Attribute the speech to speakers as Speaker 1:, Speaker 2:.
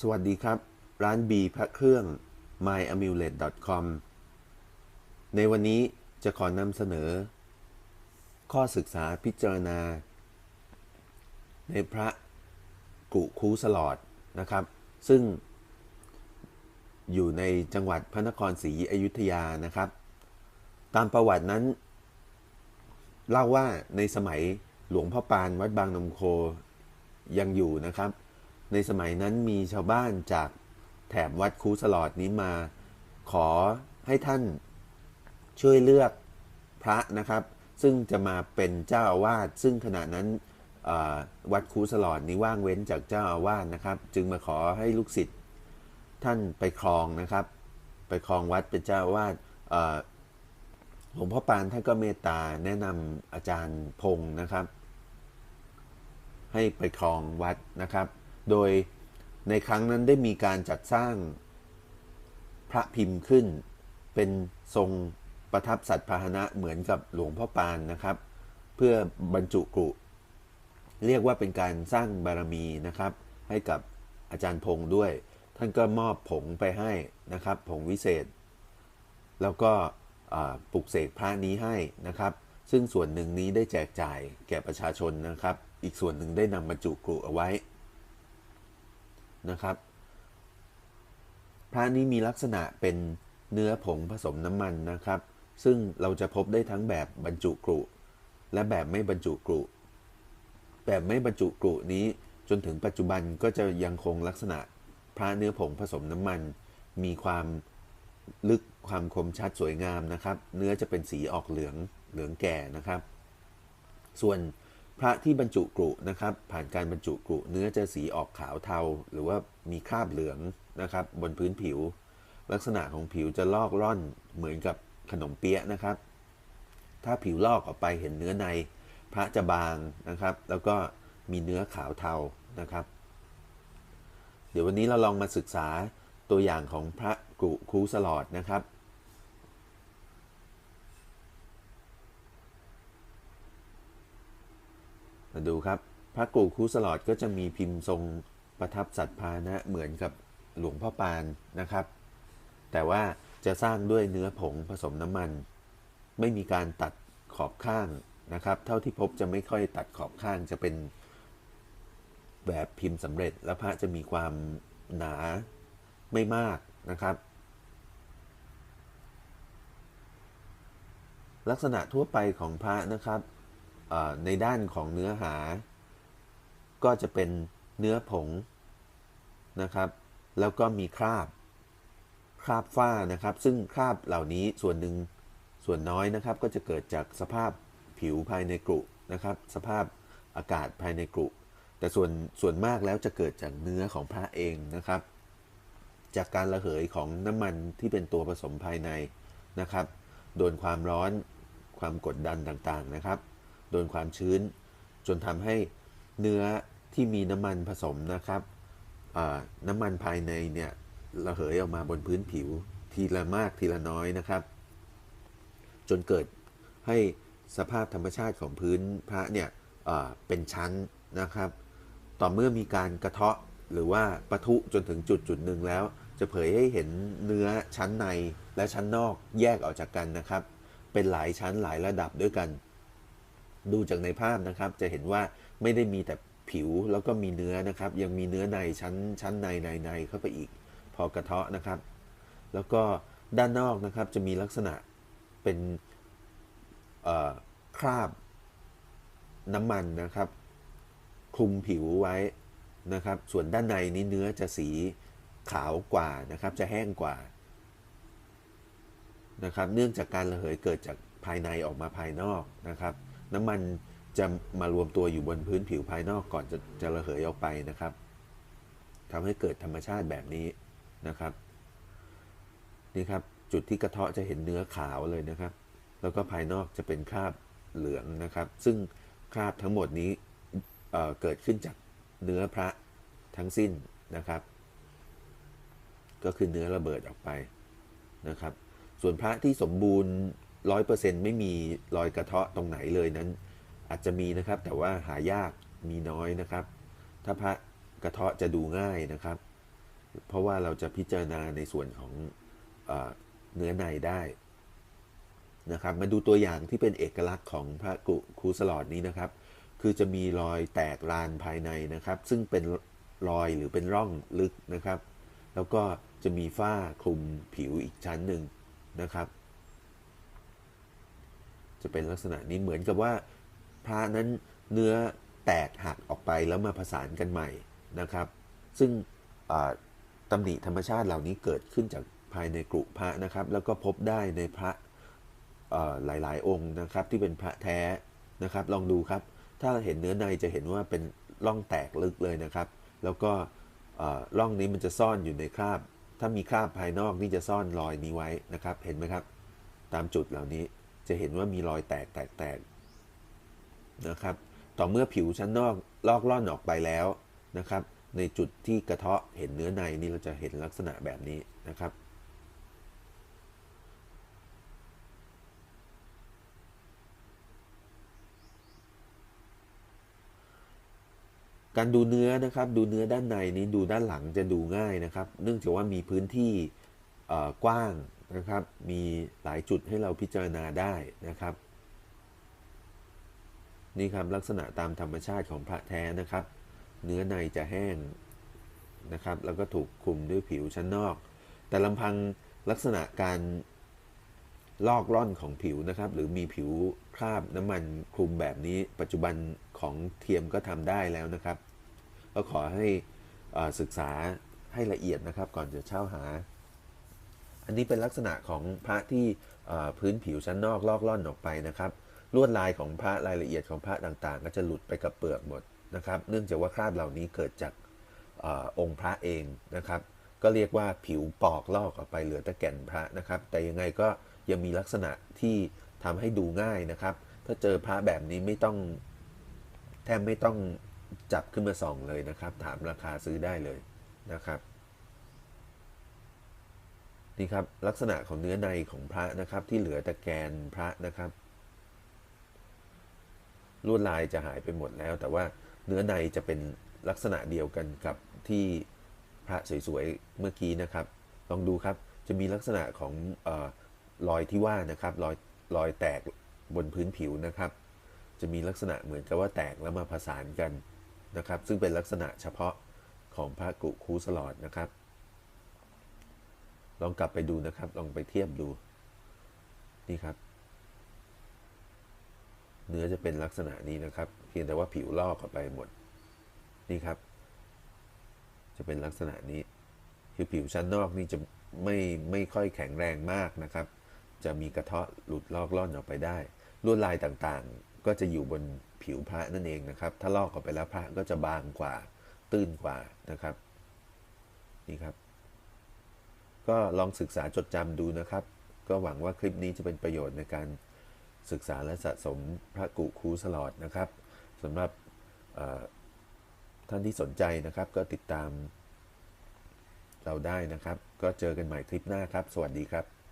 Speaker 1: สวัสดีครับ ร้าน B พระเครื่อง myamulet.com ในวันนี้จะขอนำเสนอ ข้อศึกษาพิจารณา ในพระกุคูสลอดนะครับ ซึ่ง อยู่ในจังหวัดพระนครศรีอยุธยานะครับ ตามประวัตินั้น เล่าว่าในสมัยหลวงพ่อปานวัดบางนมโคยังอยู่นะครับ ในสมัยนั้นมีชาวบ้านจากแถบวัดคูสลอดนี้มา ขอให้ท่านช่วยเลือกพระนะครับ ซึ่งจะมาเป็นเจ้าอาวาสซึ่งขณะนั้นวัดคูสลอดนี้ว่างเว้นจากเจ้าอาวาสนะครับ จึงมาขอให้ลูกศิษย์ท่านไปครองนะครับ ไปครองวัดเป็นเจ้าอาวาสหลวงพ่อปานท่านก็เมตตาแนะนำอาจารย์พงศ์นะครับ ให้ไปครองวัดนะครับ โดยในครั้งนั้นได้มีการจัดสร้างพระพิมพ์ขึ้น เป็นทรงประทับสัตว์พาหนะเหมือนกับหลวงพ่อปานนะครับ เพื่อบรรจุกรุเรียกว่าเป็นการสร้างบารมีนะครับ ให้กับอาจารย์พงศ์ด้วย ท่านก็มอบผงไปให้นะครับ ผงวิเศษ แล้วก็ปลุกเสกพระนี้ให้นะครับ ซึ่งส่วนหนึ่งนี้ได้แจกจ่ายแก่ประชาชนนะครับ อีกส่วนหนึ่งได้นำบรรจุกรุเอาไว้ นะครับ พระนี้มีลักษณะเป็นเนื้อผงผสมน้ำมันนะครับ ซึ่งเราจะพบได้ทั้งแบบบรรจุกรุและแบบไม่บรรจุกรุแบบไม่บรรจุกรุนี้จนถึงปัจจุบันก็จะยังคงลักษณะพระเนื้อผงผสมน้ำมัน มีความลึกความคมชัดสวยงามนะครับ เนื้อจะเป็นสีออกเหลืองเหลืองแก่นะครับ ส่วน พระที่บรรจุกรุนะครับ ผ่านการบรรจุกรุเนื้อจะสีออกขาวเทา หรือว่ามีคราบเหลืองนะครับ บนพื้นผิว ลักษณะของผิวจะลอกร่อนเหมือนกับขนมเปี๊ยะนะครับ ถ้าผิวลอกออกไปเห็นเนื้อใน พระจะบางนะครับ แล้วก็มีเนื้อขาวเทานะครับ เดี๋ยววันนี้เราลองมาศึกษาตัวอย่างของพระกรุคูสลอดนะครับ มาดูครับ พระกรุคูสลอดก็จะมีพิมพ์ทรงประทับสัตว์พานะเหมือนกับหลวงพ่อปานนะครับ แต่ว่าจะสร้างด้วยเนื้อผงผสมน้ำมัน ไม่มีการตัดขอบข้างนะครับ เท่าที่พบจะไม่ค่อยตัดขอบข้างจะเป็นแบบพิมพ์สำเร็จ และพระจะมีความหนาไม่มากนะครับ ลักษณะทั่วไปของพระนะครับ ในด้านของเนื้อหา ก็จะเป็นเนื้อผงนะครับ แล้วก็มีคราบ คราบฝ้านะครับ ซึ่งคราบเหล่านี้ส่วนหนึ่งส่วนน้อยนะครับ ก็จะเกิดจากสภาพผิวภายในกรุนะครับ สภาพอากาศภายในกรุแต่ส่วนส่วนมากแล้วจะเกิดจากเนื้อของพระเองนะครับ จากการระเหยของน้ำมันที่เป็นตัวผสมภายในนะครับ โดนความร้อนความกดดันต่างๆนะครับ โดนความชื้น จนทำให้เนื้อที่มีน้ำมันผสมนะครับน้ำมันภายในเนี่ยระเหยออกมาบนพื้นผิว ทีละมากทีละน้อยนะครับ จนเกิดให้สภาพธรรมชาติของพื้นพระเนี่ยเอ่อเป็นชั้นนะครับ ต่อเมื่อมีการกระเทาะหรือว่าปะทุจนถึงจุดจุดหนึ่งแล้ว จะเผยให้เห็นเนื้อชั้นในและชั้นนอกแยกออกจากกันนะครับ เป็นหลายชั้นหลายระดับด้วยกัน ดูจากในภาพนะครับ จะเห็นว่าไม่ได้มีแต่ผิวแล้วก็มีเนื้อนะครับ ยังมีเนื้อในชั้นชั้นในในในเข้าไปอีก พอกระเทาะนะครับ แล้วก็ด้านนอกนะครับจะมีลักษณะเป็นคราบน้ำมันนะครับ คลุมผิวไว้นะครับ ส่วนด้านในนี้เนื้อจะสีขาวกว่านะครับ จะแห้งกว่านะครับ เนื่องจากการระเหยเกิดจากภายในออกมาภายนอกนะครับ น้ำมันจะมารวมตัวอยู่บนพื้นผิวภายนอกก่อนจะจะระเหยออกไปนะครับทำให้เกิดธรรมชาติแบบนี้นะครับ นี่ครับจุดที่กระเทาะจะเห็นเนื้อขาวเลยนะครับ แล้วก็ภายนอกจะเป็นคราบเหลืองนะครับ ซึ่งคราบทั้งหมดนี้เเกิดขึ้นจากเนื้อพระทั้งสิ้นนะครับ ก็คือเนื้อระเบิดออกไปนะครับ ส่วนพระที่สมบูรณ์ ร้อยเปอร์เซ็นไม่มีรอยกระเทาะตรงไหนเลยนั้น อาจจะมีนะครับแต่ว่าหายากมีน้อยนะครับ ถ้าพระกระเทาะจะดูง่ายนะครับ เพราะว่าเราจะพิจารณาในส่วนของเอเนื้อในได้นะครับมาดูตัวอย่างที่เป็นเอกลักษณ์ของพระกุคูสลอดนี้นะครับ คือจะมีรอยแตกรานภายในนะครับ ซึ่งเป็นรอยหรือเป็นร่องลึกนะครับ แล้วก็จะมีฝ้าคลุมผิวอีกชั้นหนึ่งนะครับ จะเป็นลักษณะนี้เหมือนกับว่า พระนั้นเนื้อแตกหักออกไปแล้วมาผสานกันใหม่นะครับ ซึ่งตำหนิธรรมชาติเหล่านี้เกิดขึ้นจากภายในกรุพระนะครับ แล้วก็พบได้ในพระหลายๆ องค์นะครับ ที่เป็นพระแท้นะครับ ลองดูครับ ถ้าเห็นเนื้อในจะเห็นว่าเป็นร่องแตกลึกเลยนะครับ แล้วก็ร่องนี้มันจะซ่อนอยู่ในคราบ ถ้ามีคราบภายนอกนี่จะซ่อนรอยนี้ไว้นะครับ เห็นไหมครับ ตามจุดเหล่านี้ จะเห็นว่ามีรอยแตกแตกแตกนะครับ ต่อเมื่อผิวชั้นนอกลอกล่อนออกไปแล้วนะครับ ในจุดที่กระเทาะเห็นเนื้อในนี่เราจะเห็นลักษณะแบบนี้นะครับการดูเนื้อนะครับดูเนื้อด้านในนี้ดูด้านหลังจะดูง่ายนะครับ เนื่องจากว่ามีพื้นที่กว้าง นะครับ มีหลายจุดให้เราพิจารณาได้นะครับ นี่ครับลักษณะตามธรรมชาติของพระแท้นะครับ เนื้อในจะแห้งนะครับ แล้วก็ถูกคลุมด้วยผิวชั้นนอก แต่ลำพังลักษณะการลอกร่อนของผิวนะครับ หรือมีผิวคราบน้ำมันคลุมแบบนี้ ปัจจุบันของเทียมก็ทำได้แล้วนะครับ ก็ขอให้ศึกษาให้ละเอียดนะครับ ก่อนจะเช่าหา อันนี้เป็นลักษณะของพระที่พื้นผิวชั้นนอกลอกล่อนออกไปนะครับ ลวดลายของพระรายละเอียดของพระต่างๆ ก็จะหลุดไปกับเปลือกหมดนะครับ เนื่องจากว่าคราบเหล่านี้เกิดจากอองค์พระเองนะครับ ก็เรียกว่าผิวปอกลอกออกไปเหลือแต่แก่นพระนะครับ แต่ยังไงก็ยังมีลักษณะที่ทำให้ดูง่ายนะครับ ถ้าเจอพระแบบนี้ไม่ต้องแทบไม่ต้องจับขึ้นมาส่องเลยนะครับ ถามราคาซื้อได้เลยนะครับ นี่ครับลักษณะของเนื้อในของพระนะครับ ที่เหลือแต่แกนพระนะครับลวดลายจะหายไปหมดแล้ว แต่ว่าเนื้อในจะเป็นลักษณะเดียวกันกับที่พระสวยๆเมื่อกี้นะครับ ลองดูครับจะมีลักษณะของออรอยที่ว่านะครับรอยรอยแตกบนพื้นผิวนะครับ จะมีลักษณะเหมือนกับว่าแตกแล้วมาผสานกันนะครับ ซึ่งเป็นลักษณะเฉพาะของพระกุคูสลอดนะครับ ลองกลับไปดูนะครับ ลองไปเทียบดู นี่ครับ เนื้อจะเป็นลักษณะนี้นะครับ เพียงแต่ว่าผิวลอกออกไปหมด นี่ครับ จะเป็นลักษณะนี้ คือผิวชั้นนอกนี่จะไม่ไม่ค่อยแข็งแรงมากนะครับ จะมีกระเทาะหลุดลอกล่อนออกไปได้ ลวดลายต่างๆ ก็จะอยู่บนผิวพระนั่นเองนะครับ ถ้าลอกออกไปแล้วพระก็จะบางกว่า ตื้นกว่านะครับ นี่ครับ ก็ลองศึกษาจดจำดูนะครับ ก็หวังว่าคลิปนี้จะเป็นประโยชน์ในการศึกษาและสะสมพระกุคูสลอดนะครับสำหรับท่านที่สนใจนะครับ ก็ติดตามเราได้นะครับ ก็เจอกันใหม่คลิปหน้าครับ สวัสดีครับ